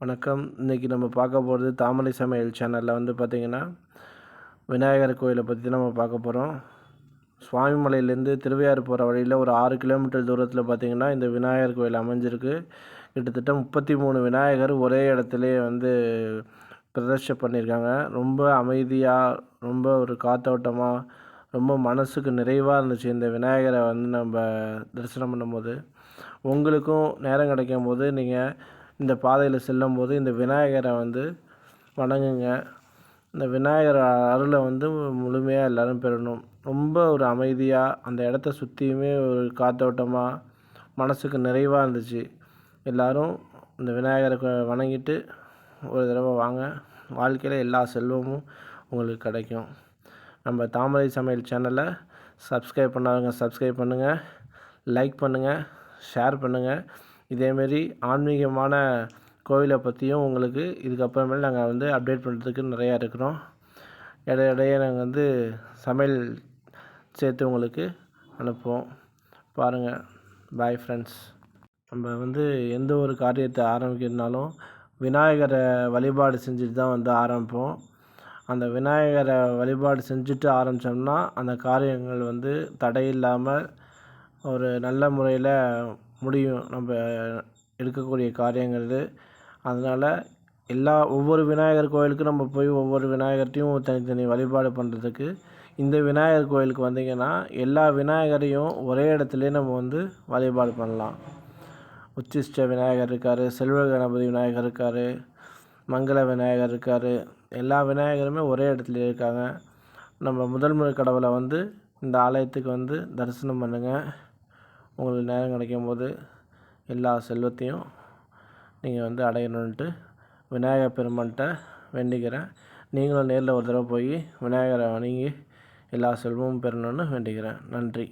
வணக்கம். இன்றைக்கி நம்ம பார்க்க போகிறது தாமரை சமையல் சேனலில் வந்து பார்த்திங்கன்னா விநாயகர் கோயிலை பற்றி நம்ம பார்க்க போகிறோம் சுவாமிமலையிலேருந்து திருவையாறு போகிற வழியில் ஒரு ஆறு கிலோமீட்டர் தூரத்தில் பார்த்திங்கன்னா இந்த விநாயகர் கோயில் அமைஞ்சிருக்கு. கிட்டத்தட்ட முப்பத்தி மூணு விநாயகர் ஒரே இடத்துலே வந்து பிரதிஷ்டை பண்ணியிருக்காங்க ரொம்ப அமைதியாக ரொம்ப ஒரு காத்தோட்டமாக ரொம்ப மனசுக்கு நிறைவாக இருந்துச்சு இந்த விநாயகரை வந்து நம்ம தரிசனம் பண்ணும்போது. உங்களுக்கும் நேரம் கிடைக்கும் போது நீங்கள் இந்த பாதையில் செல்லும்போது இந்த விநாயகரை வந்து வணங்குங்க. இந்த விநாயகர் அருளை வந்து முழுமையாக எல்லோரும் பெறணும். ரொம்ப ஒரு அமைதியாக அந்த இடத்த சுற்றியுமே ஒரு காத்தோட்டமாக மனசுக்கு நிறைவாக இருந்துச்சு. எல்லோரும் இந்த விநாயகரை வணங்கிட்டு ஒரு தடவை வாங்க. வாழ்க்கையில் எல்லா செல்வமும் உங்களுக்கு கிடைக்கும். நம்ம தாமரை சமையல் சேனலை சப்ஸ்கிரைப் பண்ணாதவங்க சப்ஸ்கிரைப் பண்ணுங்கள் லைக் பண்ணுங்கள் ஷேர் பண்ணுங்கள் இதேமாரி ஆன்மீகமான கோவிலை பற்றியும் உங்களுக்கு இதுக்கப்புறமேல் நாங்கள் வந்து அப்டேட் பண்ணுறதுக்கு நிறையா இருக்கிறோம். இடைய இடையே நாங்கள் வந்து சமையல் சேர்த்து உங்களுக்கு அனுப்புவோம். பாருங்கள் பாய் ஃப்ரெண்ட்ஸ் நம்ம வந்து எந்த ஒரு காரியத்தை ஆரம்பிக்கிறதுனாலும் விநாயகரை வழிபாடு செஞ்சுட்டு தான் வந்து ஆரம்பிப்போம். அந்த விநாயகரை வழிபாடு செஞ்சுட்டு ஆரம்பித்தோம்னா அந்த காரியங்கள் வந்து தடையில்லாமல் ஒரு நல்ல முறையில் முடியும். நம்ம எடுக்கக்கூடிய காரியங்கிறது. அதனால் எல்லா ஒவ்வொரு விநாயகர் கோயிலுக்கும் நம்ம போய் ஒவ்வொரு விநாயகர்ட்டையும் தனித்தனி வழிபாடு பண்ணுறதுக்கு இந்த விநாயகர் கோயிலுக்கு வந்தீங்கன்னா எல்லா விநாயகரையும் ஒரே இடத்துலையே நம்ம வந்து வழிபாடு பண்ணலாம். உச்சிஷ்ட விநாயகர் இருக்கார் செல்வ கணபதி விநாயகர் இருக்கார் மங்கள விநாயகர் இருக்கார். எல்லா விநாயகருமே ஒரே இடத்துல இருக்காங்க. நம்ம முதல் முறை கடவுளை வந்து இந்த ஆலயத்துக்கு வந்து தரிசனம் பண்ணுங்கள் உங்களுக்கு நேரம் கிடைக்கும் போது எல்லா செல்வத்தையும் நீங்கள் வந்து அடையணுன்ட்டு விநாயகர் பெருமான்கிட்ட வேண்டிக்கிறேன். நீங்களும் நேரில் ஒரு தடவை போய் விநாயகரை வணங்கி எல்லா செல்வமும் பெறணும்னு வேண்டிக்கிறேன். நன்றி.